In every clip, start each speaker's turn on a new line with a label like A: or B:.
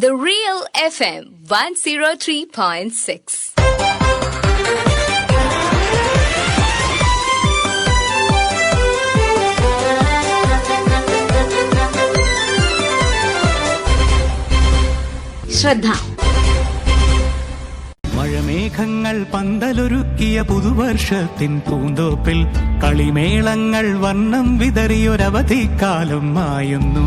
A: The Real FM 103.6. ശ്രദ്ധ
B: മഴമേഘങ്ങൾ പന്തലൊരുക്കിയ പുതുവർഷത്തിൻ പൂന്തോപ്പിൽ കളിമേളങ്ങൾ വർണം വിതറിയൊരവധിക്കാലം മായുന്നു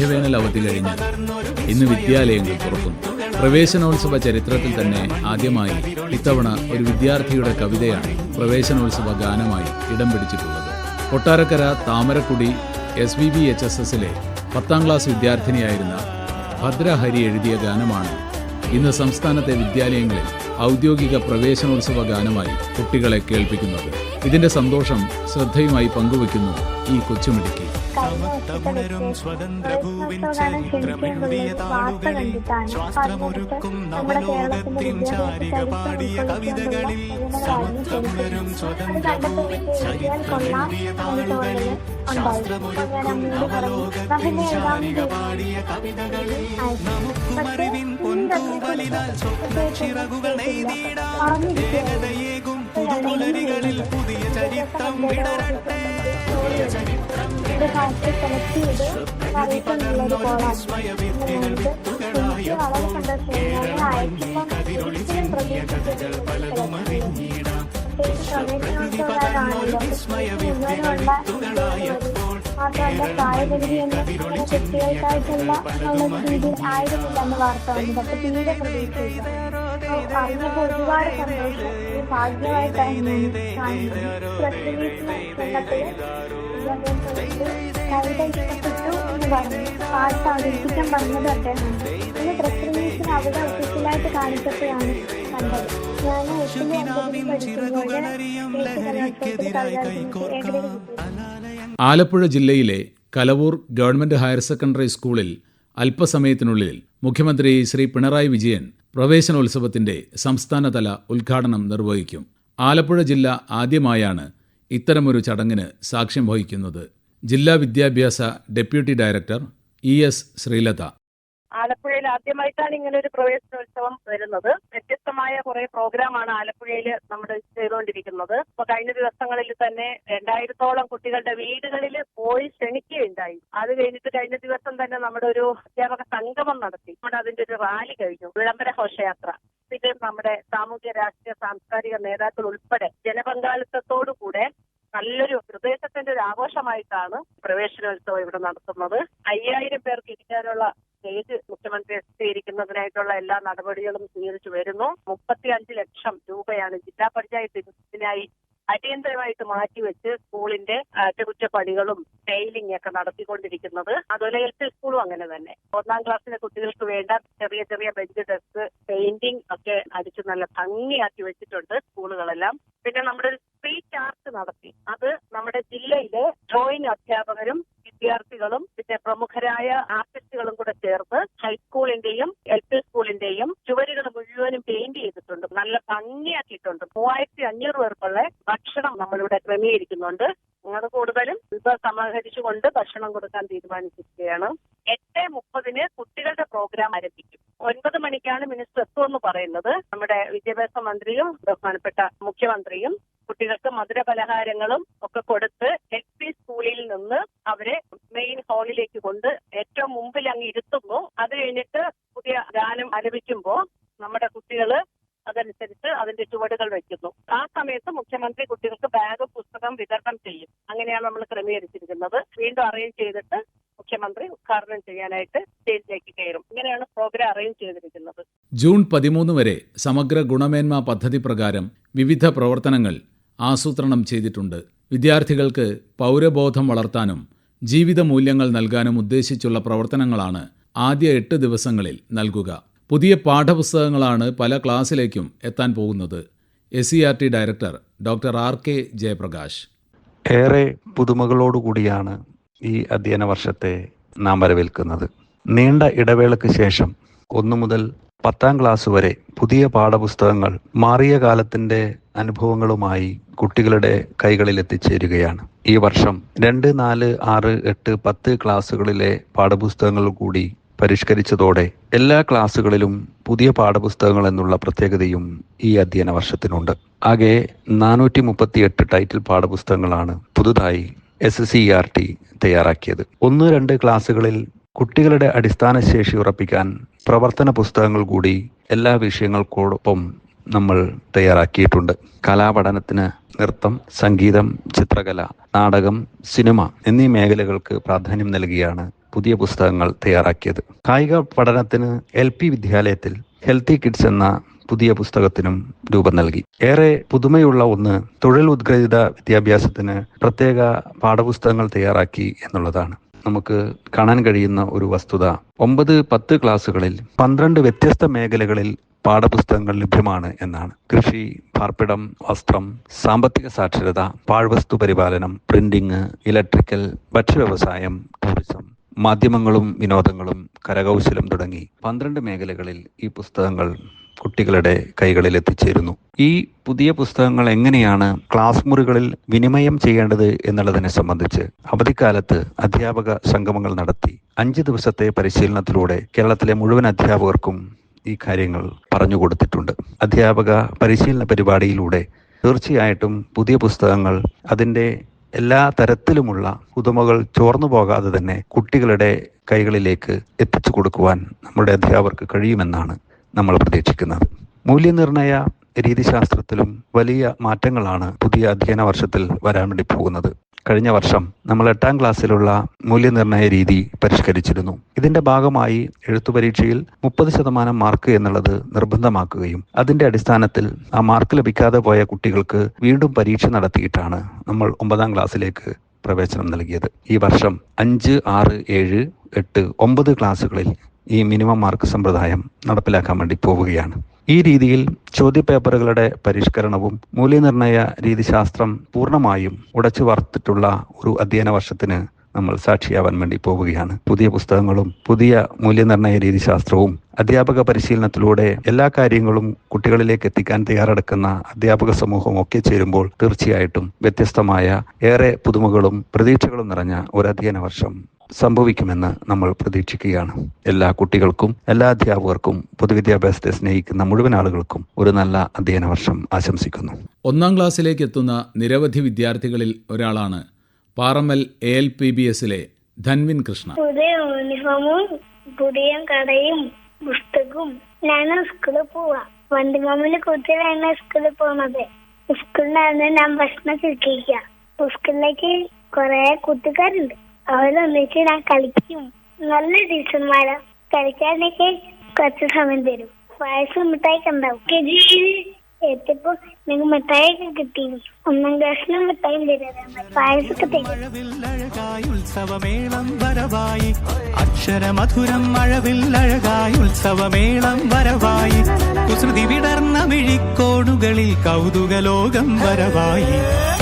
C: മധ്യവേനൽ അവധി കഴിഞ്ഞ് ഇന്ന് വിദ്യാലയങ്ങൾ തുറക്കുന്നു. പ്രവേശനോത്സവ ചരിത്രത്തിൽ തന്നെ ആദ്യമായി ഇത്തവണ ഒരു വിദ്യാർത്ഥിയുടെ കവിതയാണ് പ്രവേശനോത്സവ ഗാനമായി ഇടം പിടിച്ചിട്ടുള്ളത്. Kottarakkara Thamarakudy S V B H S എസിലെ പത്താം ക്ലാസ് വിദ്യാർത്ഥിനിയായിരുന്ന ഭദ്രഹരി എഴുതിയ ഗാനമാണ് ഇന്ന് സംസ്ഥാനത്തെ വിദ്യാലയങ്ങളിൽ ഔദ്യോഗിക പ്രവേശനോത്സവ ഗാനമായി കുട്ടികളെ കേൾപ്പിക്കുന്നത്. ഇതിന്റെ സന്തോഷം ശ്രദ്ധയുമായി പങ്കുവെക്കുന്നു ഈ കൊച്ചുമിടുക്കി.
B: ചിറകുകൾ നെയ്തിടാം ഏകതയേകും പുതുപുലരികളിൽ പുതിയ ചരിത്രം വിടരട്ടെ
D: ഭാഷ സെലക്ട് ചെയ്ത് അറിയിക്കുന്നുള്ളൊരു കോളാണ് എനിക്ക് വളരെ സന്തോഷം ഞാൻ അയച്ചപ്പോൾ ഒരിക്കലും പ്രതീക്ഷിച്ചിട്ടില്ല പ്രവേശനോത്സവമാണല്ലോ മാത്രമല്ല പ്രായപരിധി എന്ന് കുട്ടികൾക്കായിട്ടുള്ള രീതിയിൽ ആയിരുന്നില്ല എന്ന് വാർത്ത വന്നത് അപ്പൊ തീരെ പ്രതീക്ഷിച്ചില്ല ഞാൻ
C: ആലപ്പുഴ ജില്ലയിലെ കലവൂർ ഗവൺമെന്റ് ഹയർ സെക്കൻഡറി സ്കൂളിൽ അല്പസമയത്തിനുള്ളിൽ മുഖ്യമന്ത്രി ശ്രീ പിണറായി വിജയൻ പ്രവേശനോത്സവത്തിന്റെ സംസ്ഥാനതല ഉദ്ഘാടനം നിർവഹിക്കും. ആലപ്പുഴ ജില്ല ആദ്യമായാണ് ഇത്തരമൊരു ചടങ്ങിന് സാക്ഷ്യം വഹിക്കുന്നത്. ജില്ലാ വിദ്യാഭ്യാസ deputy director E S Sreelatha.
E: ആലപ്പുഴയിൽ ആദ്യമായിട്ടാണ് ഇങ്ങനെ ഒരു പ്രവേശനോത്സവം വരുന്നത്. വ്യത്യസ്തമായ കുറെ പ്രോഗ്രാമാണ് ആലപ്പുഴയിൽ നമ്മൾ ചെയ്തുകൊണ്ടിരിക്കുന്നത്. ഇപ്പൊ കഴിഞ്ഞ ദിവസങ്ങളിൽ തന്നെ രണ്ടായിരത്തോളം കുട്ടികളുടെ വീടുകളിൽ പോയി ക്ഷണിക്കുകയുണ്ടായി. അത് കഴിഞ്ഞിട്ട് കഴിഞ്ഞ ദിവസം തന്നെ നമ്മുടെ ഒരു അധ്യാപക സംഗമം നടത്തി. നമ്മുടെ അതിന്റെ ഒരു റാലി കഴിഞ്ഞു. വിളംബര ഘോഷയാത്ര. പിന്നെ നമ്മുടെ സാമൂഹ്യ രാഷ്ട്രീയ സാംസ്കാരിക നേതാക്കൾ ഉൾപ്പെടെ ജനപങ്കാളിത്തത്തോടു കൂടെ നല്ലൊരു പ്രദേശത്തിന്റെ ഒരു ആഘോഷമായിട്ടാണ് പ്രവേശനോത്സവം ഇവിടെ നടത്തുന്നത്. അയ്യായിരം പേർക്ക് ഇരിക്കാനുള്ള സ്റ്റേജ് മുഖ്യമന്ത്രി എത്തിയിരിക്കുന്നതിനായിട്ടുള്ള എല്ലാ നടപടികളും സ്വീകരിച്ചു വരുന്നു. മുപ്പത്തി അഞ്ച് ലക്ഷം രൂപയാണ് ജില്ലാ പഞ്ചായത്ത് ഇതിനായി അടിയന്തരമായിട്ട് മാറ്റിവെച്ച് സ്കൂളിന്റെ അറ്റകുറ്റപ്പണികളും ടെയിലിംഗ് ഒക്കെ നടത്തിക്കൊണ്ടിരിക്കുന്നത്. അതുപോലെ എൽ പി സ്കൂളും അങ്ങനെ തന്നെ. ഒന്നാം ക്ലാസ്സിലെ കുട്ടികൾക്ക് വേണ്ട ചെറിയ ചെറിയ ബെഞ്ച് ഡെസ്ക് പെയിന്റിംഗ് ഒക്കെ അടിച്ച് നല്ല ഭംഗിയാക്കി വെച്ചിട്ടുണ്ട് സ്കൂളുകളെല്ലാം. പിന്നെ നമ്മുടെ ഒരു സ്ട്രീറ്റ് ആർട്ട് നടത്തി. അത് നമ്മുടെ ജില്ലയിലെ ഡ്രോയിങ് അധ്യാപകരും വിദ്യാർത്ഥികളും പിന്നെ പ്രമുഖരായ ആർട്ടിസ്റ്റുകളും കൂടെ ചേർന്ന് ഹൈസ്കൂളിന്റെയും എൽ പി സ്കൂളിന്റെയും ചുവരുകൾ മുഴുവനും പെയിന്റ് ചെയ്തിട്ടുണ്ട്. നല്ല ഭംഗിയാക്കിയിട്ടുണ്ട്. മൂവായിരത്തി അഞ്ഞൂറ് പേർക്കുള്ള ഭക്ഷണം നമ്മളിവിടെ ക്രമീകരിക്കുന്നുണ്ട്. അത് കൂടുതലും ഇത് സമാഹരിച്ചുകൊണ്ട് ഭക്ഷണം കൊടുക്കാൻ തീരുമാനിച്ചിരിക്കുകയാണ്. എട്ട് മുപ്പതിന് കുട്ടികളുടെ പ്രോഗ്രാം ആരംഭിക്കും. ഒൻപത് മണിക്കാണ് മിനിസ്റ്റർ എത്തുമെന്ന് പറയുന്നത്. നമ്മുടെ വിദ്യാഭ്യാസ മന്ത്രിയും ബഹുമാനപ്പെട്ട മുഖ്യമന്ത്രിയും കുട്ടികൾക്ക് മധുര പലഹാരങ്ങളും ഒക്കെ കൊടുത്ത് എൽ പി സ്കൂളിൽ നിന്ന് അവരെ മെയിൻ ഹാളിലേക്ക് കൊണ്ട് ഏറ്റവും മുമ്പിൽ അങ്ങ് ഇരുത്തുന്നു അത് കഴിഞ്ഞിട്ട് പുതിയ ഗാനം ആലപിക്കുമ്പോൾ നമ്മുടെ കുട്ടികൾ അതനുസരിച്ച് അതിന്റെ ചുവടുകൾ വെക്കുന്നു. ആ സമയത്ത് മുഖ്യമന്ത്രി കുട്ടികൾക്ക് ബാഗ് പുസ്തകം വിതരണം ചെയ്യും. അങ്ങനെയാണ് നമ്മൾ ക്രമീകരിച്ചിരിക്കുന്നത്. വീണ്ടും അറേഞ്ച് ചെയ്തിട്ട് മുഖ്യമന്ത്രി ഉദ്ഘാടനം ചെയ്യാനായിട്ട് സ്റ്റേജിലേക്ക് കയറും. ഇങ്ങനെയാണ് പ്രോഗ്രാം അറേഞ്ച് ചെയ്തിരിക്കുന്നത്.
C: ജൂൺ പതിമൂന്ന് വരെ സമഗ്ര ഗുണമേന്മ പദ്ധതി പ്രകാരം വിവിധ പ്രവർത്തനങ്ങൾ ആസൂത്രണം ചെയ്തിട്ടുണ്ട്. വിദ്യാർത്ഥികൾക്ക് പൗരബോധം വളർത്താനും ജീവിത മൂല്യങ്ങൾ നൽകാനും ഉദ്ദേശിച്ചുള്ള പ്രവർത്തനങ്ങളാണ് ആദ്യ എട്ട് ദിവസങ്ങളിൽ നൽകുക. പുതിയ പാഠപുസ്തകങ്ങളാണ് പല ക്ലാസ്സിലേക്കും എത്താൻ പോകുന്നത്. S C R T director doctor R. K. Jayaprakash.
A: ഏറെ പുതുമകളോടുകൂടിയാണ് ഈ അധ്യയന വർഷത്തെ നാം വരവേൽക്കുന്നത്. നീണ്ട ഇടവേളയ്ക്ക് ശേഷം ഒന്നു മുതൽ പത്താം ക്ലാസ് വരെ പുതിയ പാഠപുസ്തകങ്ങൾ മാറിയ കാലത്തിന്റെ അനുഭവങ്ങളുമായി കുട്ടികളുടെ കൈകളിൽ എത്തിച്ചേരുകയാണ്. ഈ വർഷം രണ്ട് നാല് ആറ് എട്ട് പത്ത് ക്ലാസ്സുകളിലെ പാഠപുസ്തകങ്ങൾ കൂടി പരിഷ്കരിച്ചതോടെ എല്ലാ ക്ലാസ്സുകളിലും പുതിയ പാഠപുസ്തകങ്ങൾ എന്നുള്ള പ്രത്യേകതയും ഈ അധ്യയന വർഷത്തിനുണ്ട്. ആകെ നാനൂറ്റി മുപ്പത്തിയെട്ട് ടൈറ്റിൽ പാഠപുസ്തകങ്ങളാണ് പുതുതായി എസ് സി ആർ ടി തയ്യാറാക്കിയത്. ഒന്ന് രണ്ട് ക്ലാസ്സുകളിൽ കുട്ടികളുടെ അടിസ്ഥാന ശേഷി ഉറപ്പിക്കാൻ പ്രവർത്തന പുസ്തകങ്ങൾ കൂടി എല്ലാ വിഷയങ്ങൾക്കോടൊപ്പം നമ്മൾ തയ്യാറാക്കിയിട്ടുണ്ട്. കലാപഠനത്തിന് നൃത്തം സംഗീതം ചിത്രകല നാടകം സിനിമ എന്നീ മേഖലകൾക്ക് പ്രാധാന്യം നൽകിയാണ് പുതിയ പുസ്തകങ്ങൾ തയ്യാറാക്കിയത്. കായിക പഠനത്തിന് എൽ പി വിദ്യാലയത്തിൽ ഹെൽത്തി കിഡ്സ് എന്ന പുതിയ പുസ്തകത്തിനും രൂപം നൽകി. ഏറെ പുതുമയുള്ള ഒന്ന് തൊഴിൽ ഉദ്ഗ്രഹിത വിദ്യാഭ്യാസത്തിന് പ്രത്യേക പാഠപുസ്തകങ്ങൾ തയ്യാറാക്കി എന്നുള്ളതാണ്. നമുക്ക് കാണാൻ കഴിയുന്ന ഒരു വസ്തുത. ഒമ്പത് പത്ത് ക്ലാസ്സുകളിൽ പന്ത്രണ്ട് വ്യത്യസ്ത മേഖലകളിൽ പാഠപുസ്തകങ്ങൾ ലഭ്യമാണ് എന്നാണ്. കൃഷി പാർപ്പിടം വസ്ത്രം സാമ്പത്തിക സാക്ഷരത പാഴ്വസ്തു പരിപാലനം പ്രിന്റിംഗ് ഇലക്ട്രിക്കൽ ഭക്ഷ്യവ്യവസായം ടൂറിസം മാധ്യമങ്ങളും വിനോദങ്ങളും കരകൗശലം തുടങ്ങി പന്ത്രണ്ട് മേഖലകളിൽ ഈ പുസ്തകങ്ങൾ കുട്ടികളുടെ കൈകളിൽ എത്തിച്ചേരുന്നു. ഈ പുതിയ പുസ്തകങ്ങൾ എങ്ങനെയാണ് ക്ലാസ് മുറികളിൽ വിനിമയം ചെയ്യേണ്ടത് എന്നുള്ളതിനെ സംബന്ധിച്ച് അവധിക്കാലത്ത് അധ്യാപക സംഗമങ്ങൾ നടത്തി അഞ്ച് ദിവസത്തെ പരിശീലനത്തിലൂടെ കേരളത്തിലെ മുഴുവൻ അധ്യാപകർക്കും ഈ കാര്യങ്ങൾ പറഞ്ഞു കൊടുത്തിട്ടുണ്ട്. അധ്യാപക പരിശീലന പരിപാടിയിലൂടെ തീർച്ചയായിട്ടും പുതിയ പുസ്തകങ്ങൾ അതിന്റെ എല്ലാ തരത്തിലുമുള്ള പുതുമകൾ ചോർന്നു പോകാതെ തന്നെ കുട്ടികളുടെ കൈകളിലേക്ക് എത്തിച്ചു കൊടുക്കുവാൻ നമ്മുടെ അധ്യാപകർക്ക് കഴിയുമെന്നാണ് നമ്മൾ പ്രതീക്ഷിക്കുന്നത്. മൂല്യനിർണയ രീതിശാസ്ത്രത്തിലും വലിയ മാറ്റങ്ങളാണ് പുതിയ അധ്യയന വർഷത്തിൽ വരാൻ വേണ്ടി പോകുന്നത്. കഴിഞ്ഞ വർഷം നമ്മൾ എട്ടാം ക്ലാസ്സിലുള്ള മൂല്യനിർണയ രീതി പരിഷ്കരിച്ചിരുന്നു. ഇതിന്റെ ഭാഗമായി എഴുത്തു പരീക്ഷയിൽ മുപ്പത് ശതമാനം മാർക്ക് എന്നുള്ളത് നിർബന്ധമാക്കുകയും അതിന്റെ അടിസ്ഥാനത്തിൽ ആ മാർക്ക് ലഭിക്കാതെ പോയ കുട്ടികൾക്ക് വീണ്ടും പരീക്ഷ നടത്തിയിട്ടാണ് നമ്മൾ ഒമ്പതാം ക്ലാസ്സിലേക്ക് പ്രവേശനം നൽകിയത്. ഈ വർഷം അഞ്ച് ആറ് ഏഴ് എട്ട് ഒമ്പത് ക്ലാസ്സുകളിൽ ഈ മിനിമം മാർക്ക് സമ്പ്രദായം നടപ്പിലാക്കാൻ വേണ്ടി പോവുകയാണ്. ഈ രീതിയിൽ ചോദ്യപേപ്പറുകളുടെ പരിഷ്കരണവും മൂല്യനിർണയ രീതിശാസ്ത്രം പൂർണമായും ഉടച്ചു വാർത്തിട്ടുള്ള ഒരു അധ്യയന വർഷത്തിന് നമ്മൾ സാക്ഷിയാവാൻ വേണ്ടി പോവുകയാണ്. പുതിയ പുസ്തകങ്ങളും പുതിയ മൂല്യനിർണയ രീതിശാസ്ത്രവും അധ്യാപക പരിശീലനത്തിലൂടെ എല്ലാ കാര്യങ്ങളും കുട്ടികളിലേക്ക് എത്തിക്കാൻ തയ്യാറെടുക്കുന്ന അധ്യാപക സമൂഹം ഒക്കെ ചേരുമ്പോൾ തീർച്ചയായിട്ടും വ്യത്യസ്തമായ ഏറെ പുതുമകളും പ്രതീക്ഷകളും നിറഞ്ഞ ഒരു അധ്യയന വർഷം സംഭവിക്കുമെന്ന് നമ്മൾ പ്രതീക്ഷിക്കുകയാണ്. എല്ലാ കുട്ടികൾക്കും എല്ലാ അധ്യാപകർക്കും പൊതുവിദ്യാഭ്യാസത്തെ സ്നേഹിക്കുന്ന മുഴുവൻ ആളുകൾക്കും ഒരു നല്ല അധ്യയന വർഷം ആശംസിക്കുന്നു.
C: ഒന്നാം ക്ലാസ്സിലേക്ക് എത്തുന്ന നിരവധി വിദ്യാർത്ഥികളിൽ ഒരാളാണ് Parammal A L P B എസിലെ ധൻവിൻ കൃഷ്ണ.
F: പുതിയ യൂണിഫോമും പുതിയ കടയും പുസ്തകവും ഞാൻ സ്കൂളിൽ പോവാ. വണ്ടിമാമിന് കുട്ടികളാണ് സ്കൂളിൽ പോകുന്നത് സ്കൂളിലാണ് ഞാൻ ഭക്ഷണം കഴിക്കുക സ്കൂളിലേക്ക് കുറെ കൂട്ടുകാരുണ്ട്. അവരൊന്നിച്ച് ഞാൻ കളിക്കും. നല്ല ടീച്ചർമാരാ. കളിക്കാനൊക്കെ കുറച്ച് സമയം തരും. വയസ്സ് മിഠായിക്ക് ഉണ്ടാവും. കെ ജിയിൽ എത്തിയപ്പോ നിങ്ങൾക്ക് മിഠായിയൊക്കെ കിട്ടി. ഒന്നാം ക്ലാസ്സിലും മിഠായി തരാറുണ്ട് പായസൊക്കെ തരും.
B: ഉത്സവമേളം വരവായി. അക്ഷരമധുരം മഴവില്ലഴകായി ഉത്സവമേളം വരവായി. കുസൃതി വിടർന്ന വിഴിക്കോടുകളിൽ കൗതുകലോകം വരവായി.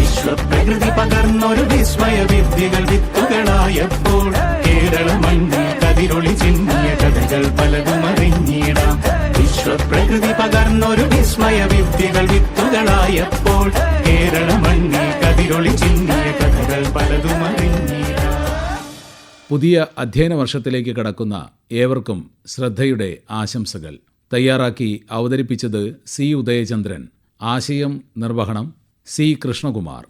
B: വിശ്വപ്രകൃതി പകർന്നൊരു വിസ്മയ വിദ്യകൾ വിത്തുകളായപ്പോൾ കേരള മണ്ണിൽ കതിരൊളി ചിന്നിയ കഥകൾ പലതും അറിഞ്ഞിടാം. വിശ്വപ്രകൃതി പകർന്നൊരു വിസ്മയ വിദ്യകൾ വിത്തുകളായപ്പോൾ കേരള മണ്ണിൽ കതിരൊളി ചിന്നിയ കഥകൾ പലതും
C: പുതിയ അധ്യയന വർഷത്തിലേക്ക് കടക്കുന്ന ഏവർക്കും ശ്രദ്ധയുടെ ആശംസകൾ. തയ്യാറാക്കി അവതരിപ്പിച്ചത് സി ഉദയചന്ദ്രൻ. ആശയം നിർവഹണം സി കൃഷ്ണകുമാർ.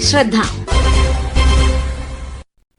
G: ശ്രദ്ധ.